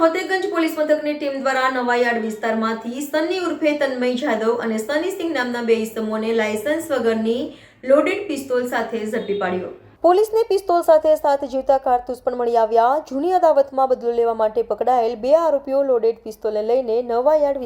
Team દ્વારા નવાયાર્ડ વિસ્તારમાંથી સન્ની ઉર્ફે તન્મય જાદવ અને સની સિંહ નામના બે ઇસમોને લાયસન્સ વગરની લોડેડ પિસ્તોલ સાથે ઝડપી પાડ્યો. પોલીસને પિસ્તોલ સાથે સાથ જીવતા કારતૂસ પણ મળી આવ્યા. જૂની અદાવતમાં બદલો લેવા માટે પકડાયેલ બે આરોપીઓ લોડેડ પિસ્તોલને લઈને નવાયાર્ડ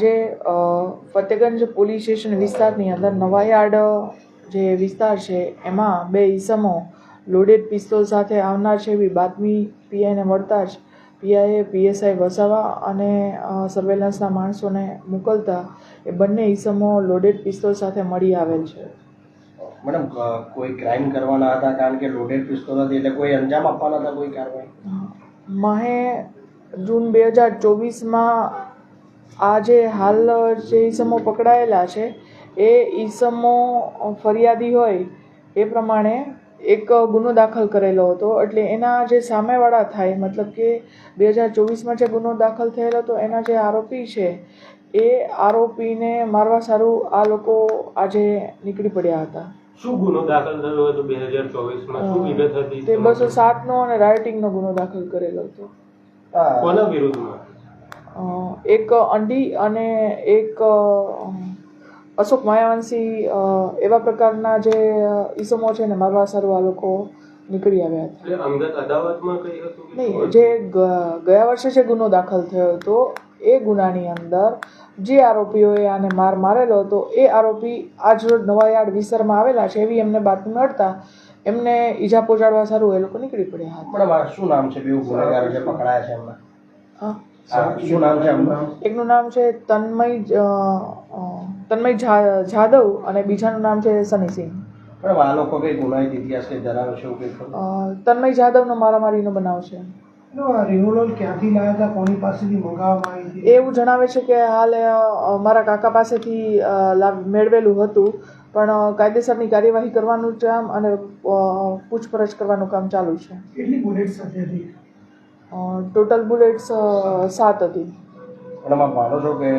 આજે ફતેગંજ પોલીસ સ્ટેશન વિસ્તારની અંદર નવાયાર્ડ જે વિસ્તાર છે એમાં બે ઈસમો લોડેડ પિસ્તોલ સાથે આવનાર છે એવી બાતમી પીઆઈને મળતા જ પીઆઈએ પીએસઆઈ વસાવા અને સર્વેલન્સના માણસોને મોકલતા એ બંને ઈસમો લોડેડ પિસ્તોલ સાથે મળી આવેલ છે. મેડમ કોઈ ક્રાઇમ કરવાના હતા કારણ કે લોડેડ પિસ્તોલ હતી એટલે કોઈ અંજામ આપવાના હતા કોઈ કાર્યવાહી? માહે જૂન બે હજાર ચોવીસમાં આ જે હાલ જે ઈસમો પકડાયેલા છે એ ઈસમો ફરિયાદી હોય એ પ્રમાણે એક ગુનો દાખલ કરેલો હતો. એટલે એના જે સામેવાળા થાય મતલબ કે બે હજાર ચોવીસમાં જે ગુનો દાખલ થયેલો હતો એના જે આરોપી છે એ આરોપીને મારવા સારું આ લોકો આજે નીકળી પડ્યા હતા. શું ગુનો દાખલ થયો હતો બે હજાર ચોવીસમાં? શું વિગત હતી? તે બસો સાતનો અને રાઇટિંગનો ગુનો દાખલ કરેલો હતો. કોના વિરુદ્ધમાં? એક અંડી અને એક અશોક માયાવંશી એવા પ્રકારના જે ઈસમો છે ને મારવા સારું આ લોકો નીકળી આવ્યા હતા. એટલે અંગત અદાવતમાં કઈ હતું કે નહીં જે ગયા વર્ષે જે ગુનો દાખલ થયો હતો એ ગુનાની અંદર જે આરોપીઓએ આને માર મારેલો હતો એ આરોપી આજ રોજ નવાયાર્ડ વિસ્તારમાં આવેલા છે એવી એમને બાતમી મળતા એમને ઈજા પહોંચાડવા સારું એ લોકો નીકળી પડ્યા હતા. શું નામ છે? બેઉ ગુનેગારો જે પકડાયા છે એમના? હા. શું નામ છે એકનું નામ છે તન્મય તન્મય જાદવ અને બીજાનું નામ છે સનીસિંહ. પણ આ લોકો કઈ ગુનાહિત ઇતિહાસ કઈ ધરાવે છે એવું તન્મય જાદવનો મારામારીનો બનાવ છે. ક્યાંથી લાવ્યા હતા? કોની પાસેથી મંગાવવામાં આવી એ એવું જણાવે છે કે હાલ મારા કાકા પાસેથી મેળવેલું હતું. પણ કાયદેસરની કાર્યવાહી કરવાનું કામ અને પૂછપરછ કરવાનું કામ ચાલુ છે. કેટલી બુલેટ સાથે હતી? ટોટલ બુલેટ્સ સાત હતી. મેડમ આપ માનો છો કે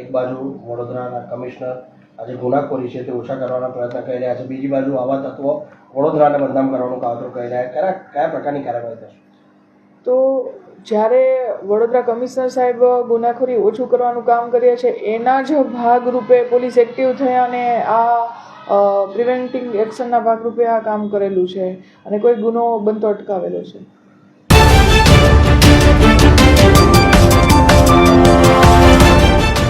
એક બાજુ વડોદરાના કમિશનર આજે ગુનાખોરી છે તે ઓછા કરવાના પ્રયત્ન કરી રહ્યા છે. બીજી બાજુ આવા તત્વો વડોદરાને બદનામ કરવાનું કાવતરું કરી રહ્યા કયા કયા પ્રકારની કાર્યવાહી થશે? તો જ્યારે વડોદરા કમિશનર સાહેબ ગુનાખોરી ઓછું કરવાનું કામ કરીએ છે એના જ ભાગરૂપે પોલીસ એક્ટિવ થયા અને આ પ્રિવેન્ટિંગ એક્શનના ભાગરૂપે આ કામ કરેલું છે અને કોઈ ગુનો બનતો અટકાવેલો છે.